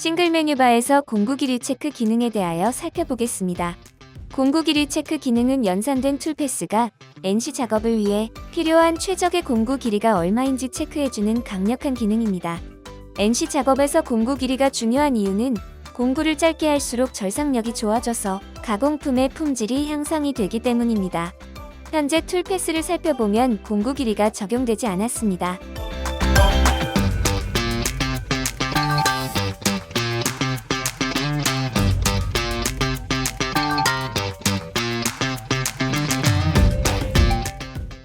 싱글 메뉴바에서 공구 길이 체크 기능에 대하여 살펴보겠습니다. 공구 길이 체크 기능은 연산된 툴패스가 NC 작업을 위해 필요한 최적의 공구 길이가 얼마인지 체크해주는 강력한 기능입니다. NC 작업에서 공구 길이가 중요한 이유는 공구를 짧게 할수록 절삭력이 좋아져서 가공품의 품질이 향상이 되기 때문입니다. 현재 툴패스를 살펴보면 공구 길이가 적용되지 않았습니다.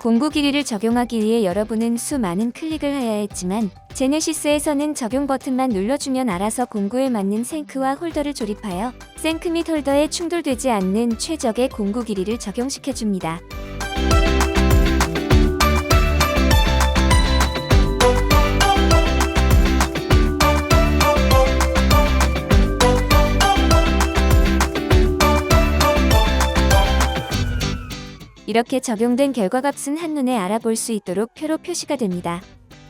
공구 길이를 적용하기 위해 여러분은 수많은 클릭을 해야 했지만 제네시스에서는 적용 버튼만 눌러주면 알아서 공구에 맞는 생크와 홀더를 조립하여 생크 및 홀더에 충돌되지 않는 최적의 공구 길이를 적용시켜줍니다. 이렇게 적용된 결과값은 한눈에 알아볼 수 있도록 표로 표시가 됩니다.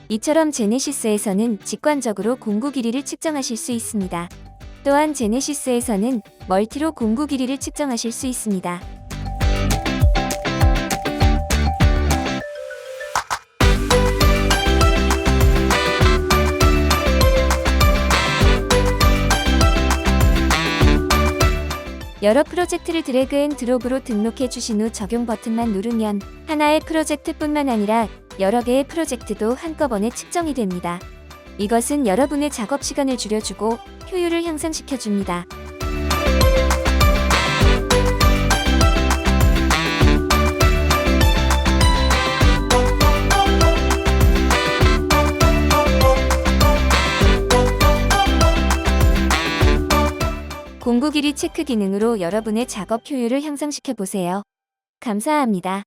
이처럼 제네시스에서는 직관적으로 공구 길이를 측정하실 수 있습니다. 또한 제네시스에서는 멀티로 공구 길이를 측정하실 수 있습니다. 여러 프로젝트를 드래그 앤 드롭으로 등록해 주신 후 적용 버튼만 누르면 하나의 프로젝트뿐만 아니라 여러 개의 프로젝트도 한꺼번에 측정이 됩니다. 이것은 여러분의 작업 시간을 줄여주고 효율을 향상시켜 줍니다. 공구 길이 체크 기능으로 여러분의 작업 효율을 향상시켜 보세요. 감사합니다.